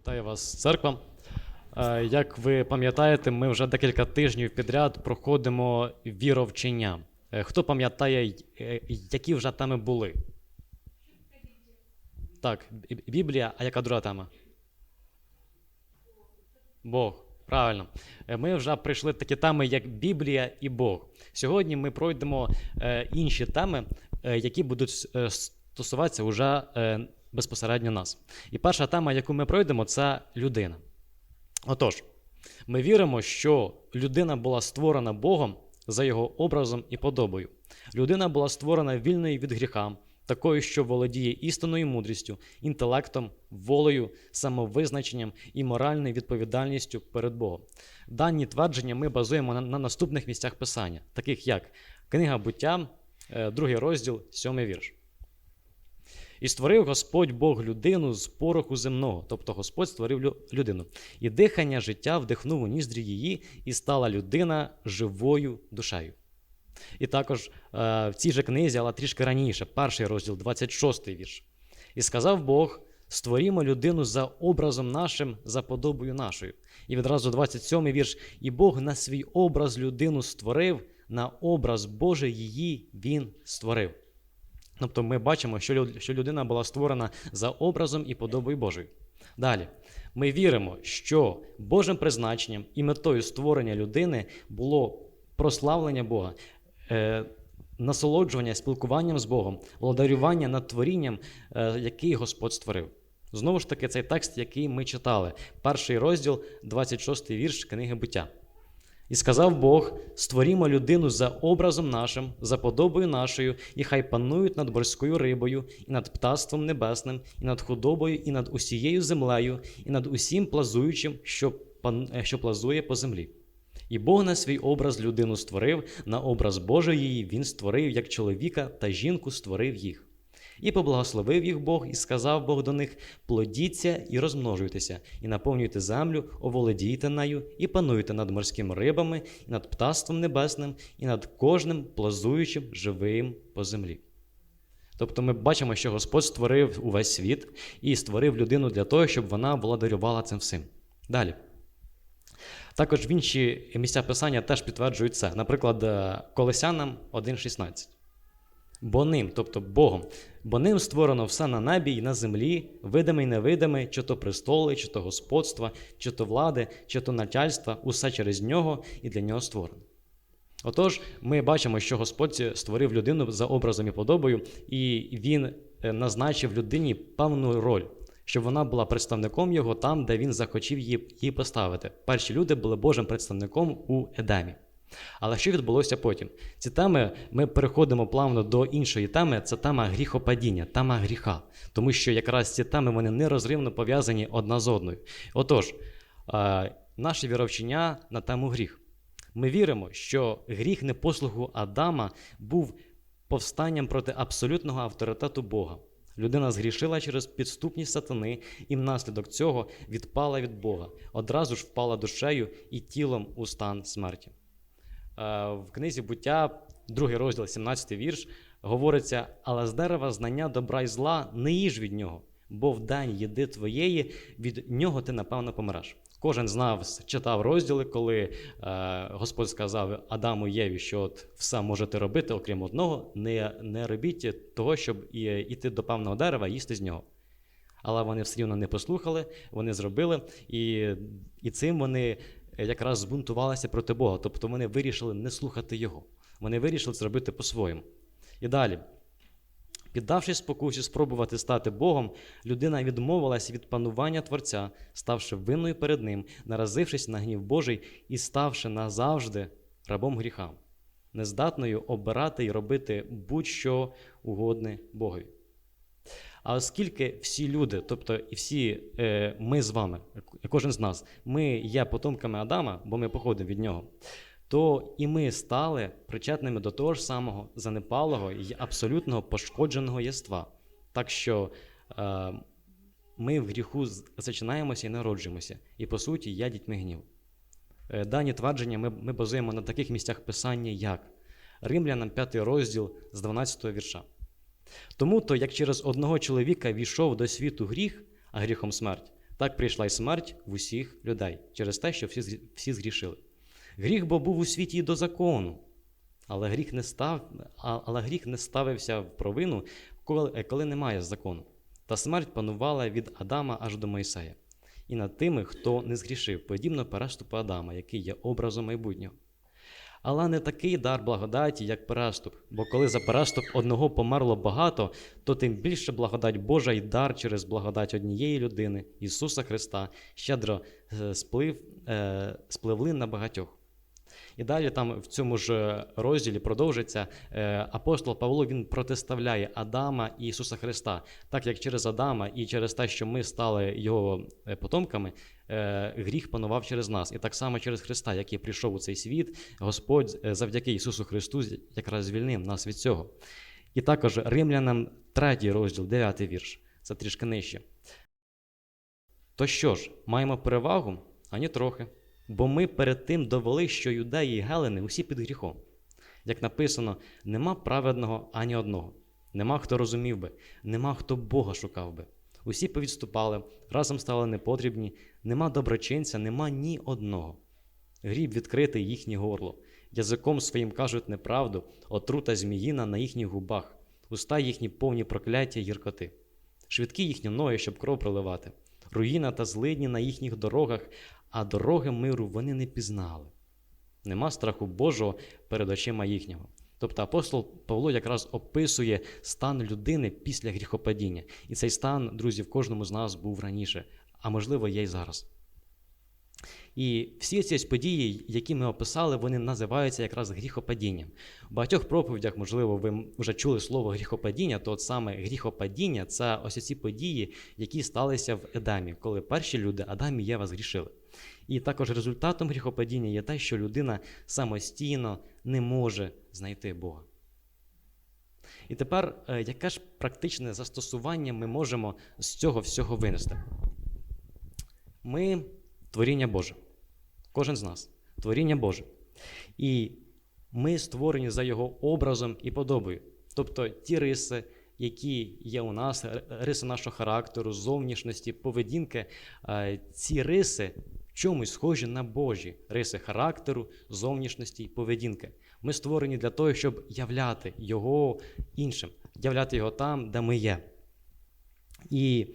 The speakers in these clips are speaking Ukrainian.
Вітаю вас, церква. Е, Як ви пам'ятаєте, ми вже декілька тижнів підряд проходимо віровчення. Е, Хто пам'ятає, е, які вже теми були? Так, Біблія, а яка друга тема? Бог. Правильно. Ми вже прийшли такі теми, як Біблія і Бог. Сьогодні ми пройдемо інші теми, які будуть стосуватися уже безпосередньо нас. І перша тема, яку ми пройдемо, це людина. Отож, ми віримо, що людина була створена Богом за його образом і подобою. Людина була створена вільною від гріха, такою, що володіє істинною мудрістю, інтелектом, волею, самовизначенням і моральною відповідальністю перед Богом. Дані твердження ми базуємо на, на наступних місцях писання, таких як Книга буття, е, другий розділ, сьомий вірш. І створив Господь Бог людину з пороху земного, тобто Господь створив людину. І дихання життя вдихнув у ніздрі її, і стала людина живою душею. І також е, в цій же книзі, але трішки раніше, перший розділ, 26 вірш. І сказав Бог: створімо людину за образом нашим, за подобою нашою. І відразу 27 вірш. І Бог на свій образ людину створив, на образ Божий її він створив. Тобто ми бачимо, що люд- що людина була створена за образом і подобою Божою. Далі, ми віримо, що Божим призначенням і метою створення людини було прославлення Бога, е, насолоджування спілкуванням з Богом, владарювання над творінням, е, який Господь створив. Знову ж таки, цей текст, який ми читали, перший розділ, 26 вірш книги буття. І сказав Бог: створімо людину за образом нашим, за подобою нашою, і хай панують над морською рибою, і над птаством небесним, і над худобою, і над усією землею, і над усім плазуючим, що, пан... е, що плазує по землі. І Бог на свій образ людину створив, на образ Божий її він створив, як чоловіка та жінку створив їх. І поблагословив їх Бог, і сказав Бог до них: плодіться і розмножуйтеся, і наповнюйте землю, оволодійте нею, і пануйте над морськими рибами, і над птаством небесним, і над кожним плазуючим живим по землі. Тобто ми бачимо, що Господь створив увесь світ і створив людину для того, щоб вона владарювала цим всім. Далі. Також в інші місця писання теж підтверджують це. Наприклад, е, Колесянам 1.16. Бо ним, тобто Богом, бо ним створено все на небі і на землі, видиме й невидиме, чи то престоли, чи то господства, чи то влади, чи то начальства, усе через нього і для нього створено. Отож, ми бачимо, що Господь створив людину за образом і подобою, і він е, назначив людині певну роль, щоб вона була представником його там, де він захотів її, поставити. Перші люди були Божим представником у Едемі. Але що відбулося потім? Ці теми ми переходимо плавно до іншої теми. Це тема гріхопадіння, тема гріха. Тому що якраз ці теми вони нерозривно пов'язані одна з одною. Отож, е, наше віровчення на тему гріх. Ми віримо, що гріх непослуху Адама був повстанням проти абсолютного авторитету Бога. Людина згрішила через підступність сатани і внаслідок цього відпала від Бога, одразу ж впала душею і тілом у стан смерті. Е, В книзі буття, другий розділ, 17 вірш, говориться: але з дерева знання добра і зла не їж від нього, бо в день їди твоєї, від нього ти напевно помреш. Кожен знав, читав розділи, коли е, Господь сказав Адаму Єві, що от все можете робити, окрім одного, не, не робіть того, щоб і, іти до певного дерева і їсти з нього. Але вони все рівно не послухали, вони зробили, і, і цим вони якраз збунтувалися проти Бога. Тобто вони вирішили не слухати Його. Вони вирішили зробити по-своєму. І далі. Піддавшись спокусі спробувати стати Богом, людина відмовилась від панування Творця, ставши винною перед Ним, наразившись на гнів Божий і ставши назавжди рабом гріха, нездатною обирати і робити будь-що угодне Богові. А оскільки всі люди, тобто і всі е, ми з вами, кожен з нас, ми є потомками Адама, бо ми походимо від нього, то і ми стали причетними до того ж самого занепалого і абсолютного пошкодженого єства. Так що е, ми в гріху зачинаємося і народжуємося, і по суті є дітьми гнів. Е, Дані твердження ми, ми базуємо на таких місцях писання, як Римлянам 5 розділ з 12 вірша. Тому то, як через одного чоловіка війшов до світу гріх, а гріхом смерть, Так прийшла й смерть в усіх людей через те, що всі, всі згрішили. Гріх бо був у світі до закону, але гріх не, став, але гріх не ставився в провину, коли, коли немає закону. Та смерть панувала від Адама аж до Мойсея. І над тими, хто не згрішив, подібно переступу Адама, який є образом майбутнього. Але не такий дар благодаті, як переступ. Бо коли за переступ одного померло багато, то тим більше благодать Божа і дар через благодать однієї людини, Ісуса Христа, щедро е, сплив, е, спливли на багатьох. І далі там в цьому ж розділі продовжиться е, апостол Павло він протиставляє Адама і Ісуса Христа, так як через Адама і через те, що ми стали його е, потомками, е, гріх панував через нас. І так само через Христа, який прийшов у цей світ, Господь е, завдяки Ісусу Христу якраз звільнив нас від цього. І також римлянам третій розділ, дев'ятий вірш. Це трішки нижче. То що ж, маємо перевагу? Ані трохи. Бо ми перед тим довели, що юдеї і гелени усі під гріхом. Як написано, нема праведного ані одного, нема хто розумів би, нема хто Бога шукав би. Усі повідступали, разом стали непотрібні, нема доброчинця, нема ні одного. Гріб відкритий їхнє горло, язиком своїм кажуть неправду, отрута зміїна на їхніх губах, уста їхні повні прокляття й гіркоти. Швидкі їхні ноги, щоб кров проливати, руїна та злидні на їхніх дорогах, а дороги миру вони не пізнали. Нема страху Божого перед очима їхнього. Тобто апостол Павло якраз описує стан людини після гріхопадіння. І цей стан, друзі, в кожному з нас був раніше, а можливо, є й зараз. І всі ці події, які ми описали, вони називаються якраз гріхопадінням. В багатьох проповідях, можливо, ви вже чули слово гріхопадіння, то от саме гріхопадіння це ось ці події, які сталися в Едамі, коли перші люди Адам і Єва згрішили. І також результатом гріхопадіння є те, що людина самостійно не може знайти Бога. І тепер, е, яке ж практичне застосування ми можемо з цього всього винести? Ми творіння Боже. Кожен з нас творіння Боже. І ми створені за Його образом і подобою. Тобто ті риси, які є у нас, риси нашого характеру, зовнішності, поведінки, е, ці риси чомусь схожі на Божі риси характеру, зовнішності і поведінки. Ми створені для того, щоб являти Його іншим, являти Його там, де ми є. І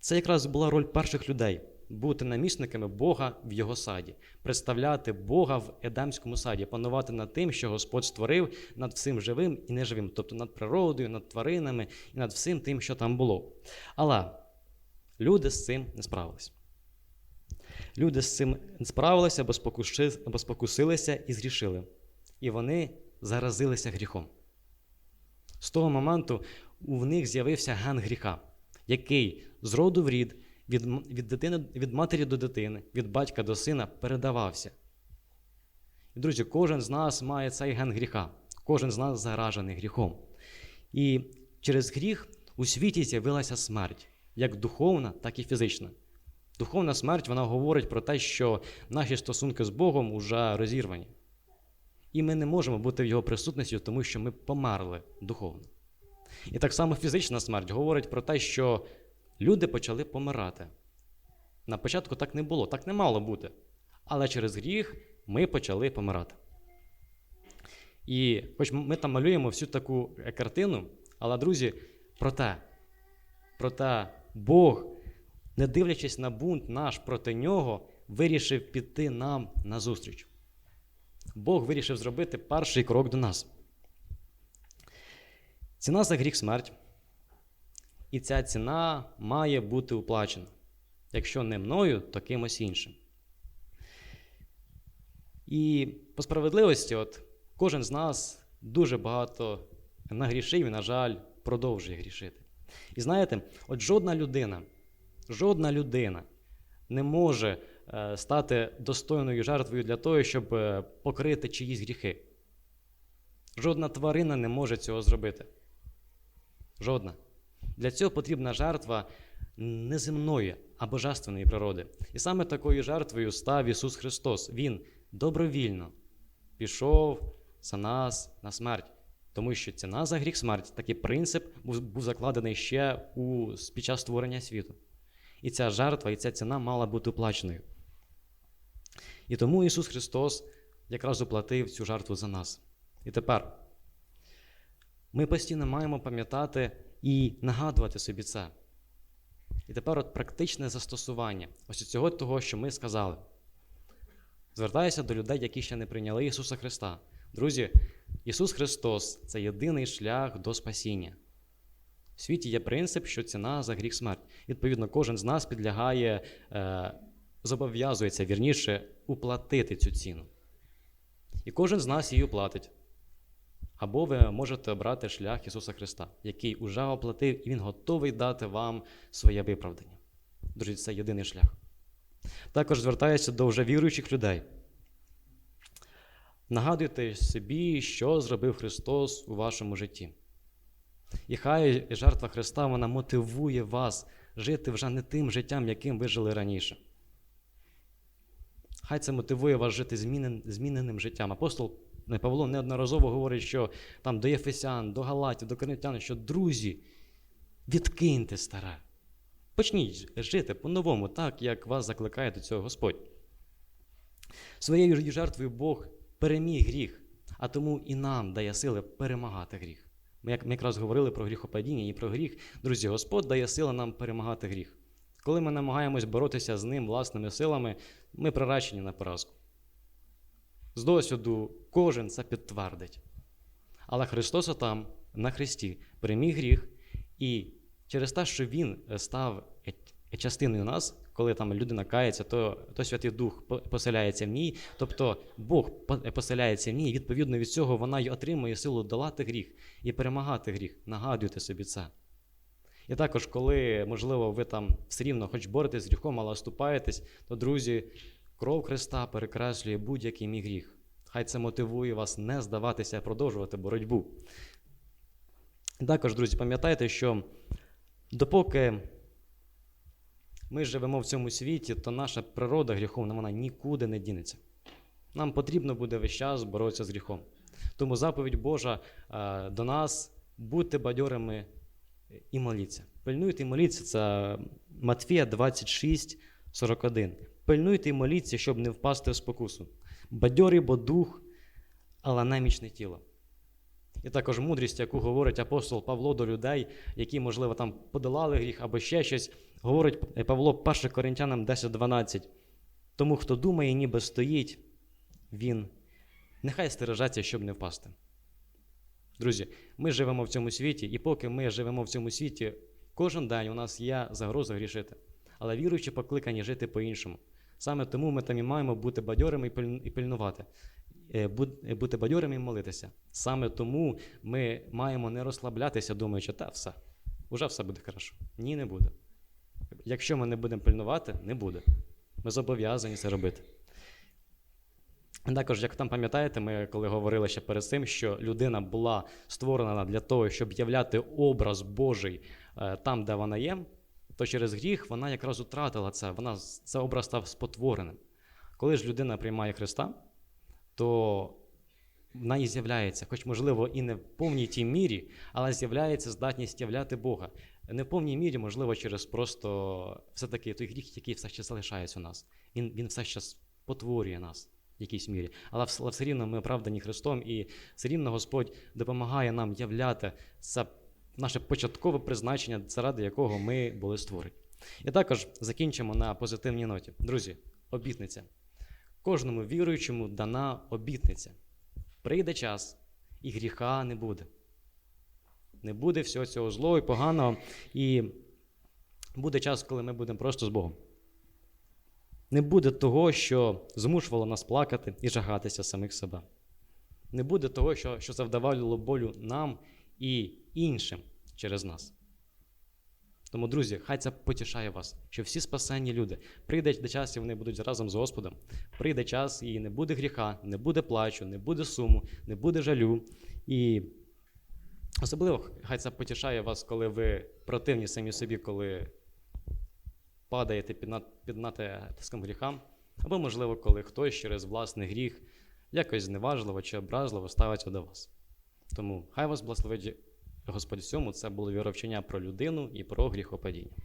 це якраз була роль перших людей бути намісниками Бога в його саді, представляти Бога в Едемському саді, панувати над тим, що Господь створив над всім живим і неживим, тобто над природою, над тваринами і над всім тим, що там було. Але люди з цим не справилися. Люди з цим не справилися, бо спокусилися і зрішили. І вони заразилися гріхом. З того моменту у них з'явився ген гріха, який з роду в рід, від, від, дитини, від матері до дитини, від батька до сина передавався. І, друзі, кожен з нас має цей ген гріха, кожен з нас заражений гріхом. І через гріх у світі з'явилася смерть, як духовна, так і фізична. Духовна смерть вона говорить про те, що наші стосунки з Богом вже розірвані. І ми не можемо бути в його присутності, тому що ми померли духовно. І так само фізична смерть говорить про те, що люди почали помирати. На початку так не було, так не мало бути. Але через гріх ми почали помирати. І хоч ми там малюємо всю таку е, картину, але, друзі, проте, проте Бог, не дивлячись на бунт наш проти нього, вирішив піти нам назустріч. Бог вирішив зробити перший крок до нас. Ціна за гріх смерть. І ця ціна має бути уплачена. Якщо не мною, то кимось іншим. І по справедливості, от кожен з нас дуже багато нагрішив і, на жаль, продовжує грішити. І знаєте, от жодна людина, жодна людина не може е, стати достойною жертвою для того, щоб е, покрити чиїсь гріхи. Жодна тварина не може цього зробити. Жодна. Для цього потрібна жертва неземної, а божественної природи. І саме такою жертвою став Ісус Христос. Він добровільно пішов за нас на смерть. Тому що ціна за гріх смерть, такий принцип був, закладений ще у, під час створення світу. І ця жертва, і ця ціна мала бути оплаченою. І тому Ісус Христос якраз оплатив цю жертву за нас. І тепер ми постійно маємо пам'ятати і нагадувати собі це. І тепер от практичне застосування ось цього того, що ми сказали. Звертаюся до людей, які ще не прийняли Ісуса Христа. Друзі, Ісус Христос це єдиний шлях до спасіння. В світі є принцип, що ціна за гріх смерть. Відповідно, кожен з нас підлягає, е, зобов'язується вірніше уплатити цю ціну. І кожен з нас її оплатить. Або ви можете обрати шлях Ісуса Христа, який уже оплатив, і Він готовий дати вам своє виправдання. Друзі, це єдиний шлях. Також звертаюся до вже віруючих людей. Нагадуйте собі, що зробив Христос у вашому житті. І хай жертва Христа вона мотивує вас жити вже не тим життям, яким ви жили раніше. Хай це мотивує вас жити змінен, зміненим життям. Апостол Павло неодноразово говорить, що там до Єфесян, до Галатів, до Коринтян, що друзі, відкиньте старе. Почніть жити по-новому, так, як вас закликає до цього Господь. Своєю жертвою Бог переміг гріх, а тому і нам дає сили перемагати гріх. Ми, як ми якраз говорили про гріхопадіння і про гріх. Друзі, Господь дає сили нам перемагати гріх. Коли ми намагаємось боротися з ним власними силами, ми приречені на поразку. З досвіду кожен це підтвердить. Але Христос отам, на Христі, переміг гріх, і через те, що Він став частиною нас, коли там людина кається, то, то Святий Дух поселяється в ній, тобто Бог поселяється в ній, і відповідно від цього вона й отримує силу долати гріх і перемагати гріх. Нагадуйте собі це. І також, коли, можливо, ви там все рівно хоч боретесь з гріхом, але оступаєтесь, то, друзі, кров Христа перекреслює будь-який мій гріх. Хай це мотивує вас не здаватися, а продовжувати боротьбу. Також, друзі, пам'ятайте, що допоки ми живемо в цьому світі, то наша природа гріховна вона нікуди не дінеться. Нам потрібно буде весь час боротися з гріхом. Тому заповідь Божа е, до нас будьте бадьорими і моліться. Пильнуйте і моліться, це Матфія 26, 41. Пильнуйте і моліться, щоб не впасти в спокусу. Бадьорий, бо дух, але немічне тіло. І також мудрість, яку говорить апостол Павло до людей, які, можливо, там подолали гріх або ще щось, говорить Павло 1 Коринтянам 10.12. Тому, хто думає, ніби стоїть, він нехай стережеться, щоб не впасти. Друзі, ми живемо в цьому світі, і поки ми живемо в цьому світі, кожен день у нас є загроза грішити. Але віруючі покликані жити по-іншому. Саме тому ми там і маємо бути бадьорими і пильнувати, бути бадьорими і молитися. Саме тому ми маємо не розслаблятися, думаючи, та все, вже все буде хорошо. Ні, не буде. Якщо ми не будемо пильнувати, не буде. Ми зобов'язані це робити. Також, як там пам'ятаєте, ми коли говорили ще перед цим, що людина була створена для того, щоб являти образ Божий е, там, де вона є, то через гріх вона якраз втратила це, вона, цей образ став спотвореним. Коли ж людина приймає Христа, то вона і з'являється, хоч, можливо, і не в повній тій мірі, але з'являється здатність являти Бога. Не в повній мірі, можливо, через просто все-таки той гріх, який все ще залишається у нас. Він він все ще спотворює нас в якійсь мірі. Але все рівно ми оправдані Христом, і все рівно Господь допомагає нам являти це наше початкове призначення, заради якого ми були створені. І також закінчимо на позитивній ноті. Друзі, обітниця. Кожному віруючому дана обітниця. Прийде час, і гріха не буде. Не буде всього цього злого і поганого, і буде час, коли ми будемо просто з Богом. Не буде того, що змушувало нас плакати і жагатися самих себе. Не буде того, що що завдавало болю нам і іншим через нас. Тому, друзі, хай це потішає вас, що всі спасенні люди прийде час, і вони будуть разом з Господом. Прийде час, і не буде гріха, не буде плачу, не буде суму, не буде жалю. І особливо хай це потішає вас, коли ви противні самі собі, коли падаєте під, під натиском гріха, або, можливо, коли хтось через власний гріх якось зневажливо чи образливо ставиться до вас. Тому хай вас благословить Господь всьому, це було віровчення про людину і про гріхопадіння.